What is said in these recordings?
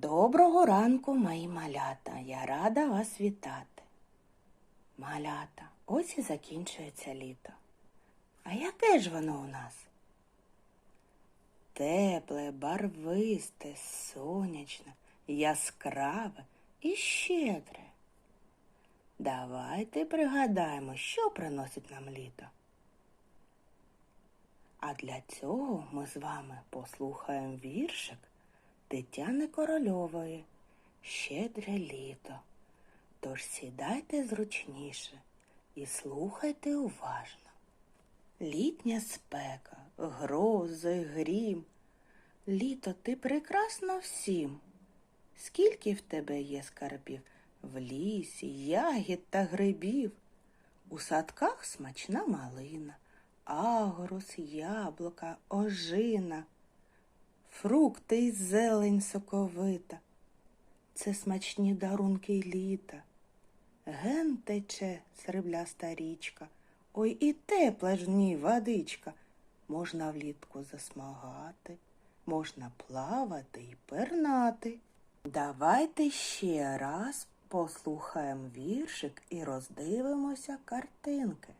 Доброго ранку, мої малята. Я рада вас вітати. Малята, ось і закінчується літо. А яке ж воно у нас? Тепле, барвисте, сонячне, яскраве і щедре. Давайте пригадаємо, що приносить нам літо. А для цього ми з вами послухаємо віршик Тетяни Корольової Щедре літо. Тож сідайте зручніше і слухайте уважно. Літня спека, грози, грім. Літо ти прекрасно всім. Скільки в тебе є скарбів в лісі, ягід та грибів. У садках смачна малина, агрус, яблука, ожина, фрукти й зелень соковита. Це смачні дарунки літа. Ген тече срібляста річка, ой і тепла ж ній водичка. Можна влітку засмагати, можна плавати й пернати. Давайте ще раз послухаємо віршик і роздивимося картинки.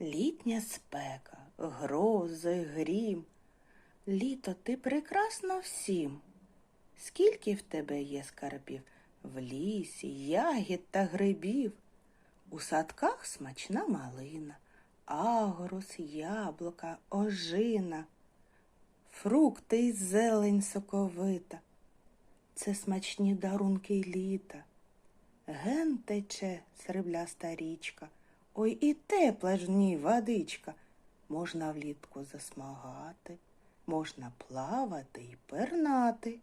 Літня спека, грози, грім. Літо ти прекрасно всім. Скільки в тебе є скарбів в лісі, ягід та грибів. У садках смачна малина, агрус, яблука, ожина, фрукти й зелень соковита. Це смачні дарунки літа. Ген тече срібляста річка, ой і тепла ж в ній водичка. Можна влітку засмагати, можна плавати й пернати.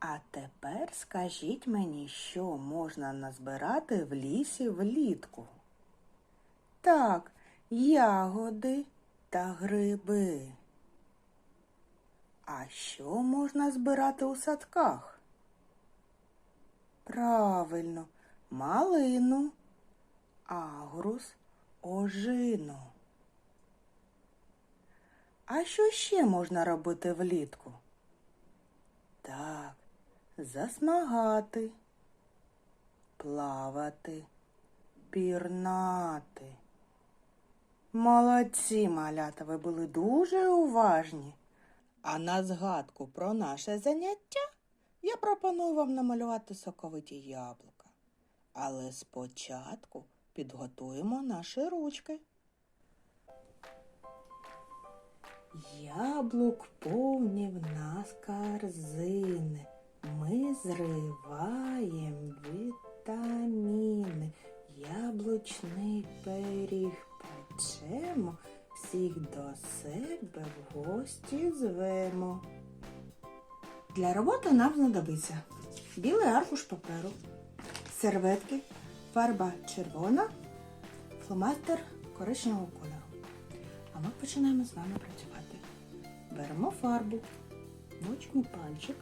А тепер скажіть мені, що можна назбирати в лісі влітку? Так, ягоди та гриби. А що можна збирати у садках? Правильно, малину, агрус, ожину. А що ще можна робити влітку? Так, засмагати, плавати, пірнати. Молодці, малята, ви були дуже уважні. А на згадку про наше заняття я пропоную вам намалювати соковиті яблука. Але спочатку підготуємо наші ручки. Яблук повні в нас корзини. Ми зриваєм вітаміни. Яблучний пиріг печемо, всіх до себе в гості звемо. Для роботи нам знадобиться білий аркуш паперу, серветки, фарба червона, фломастер коричневого кольору. А ми починаємо з вами працювати. Беремо фарбу, мочимо пальчик.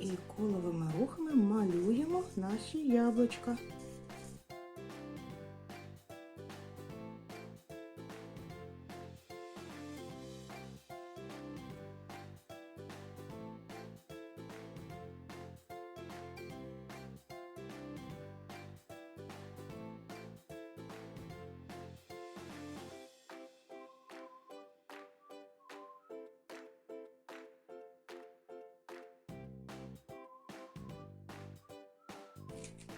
І коловими рухами малюємо наші яблучка.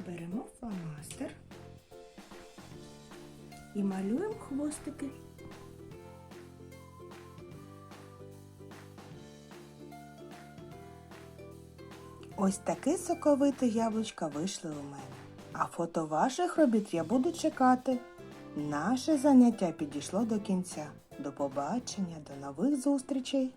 Беремо фломастер і малюємо хвостики. Ось таке соковите яблучка вийшли у мене. А фото ваших робіт я буду чекати. Наше заняття підійшло до кінця. До побачення, до нових зустрічей!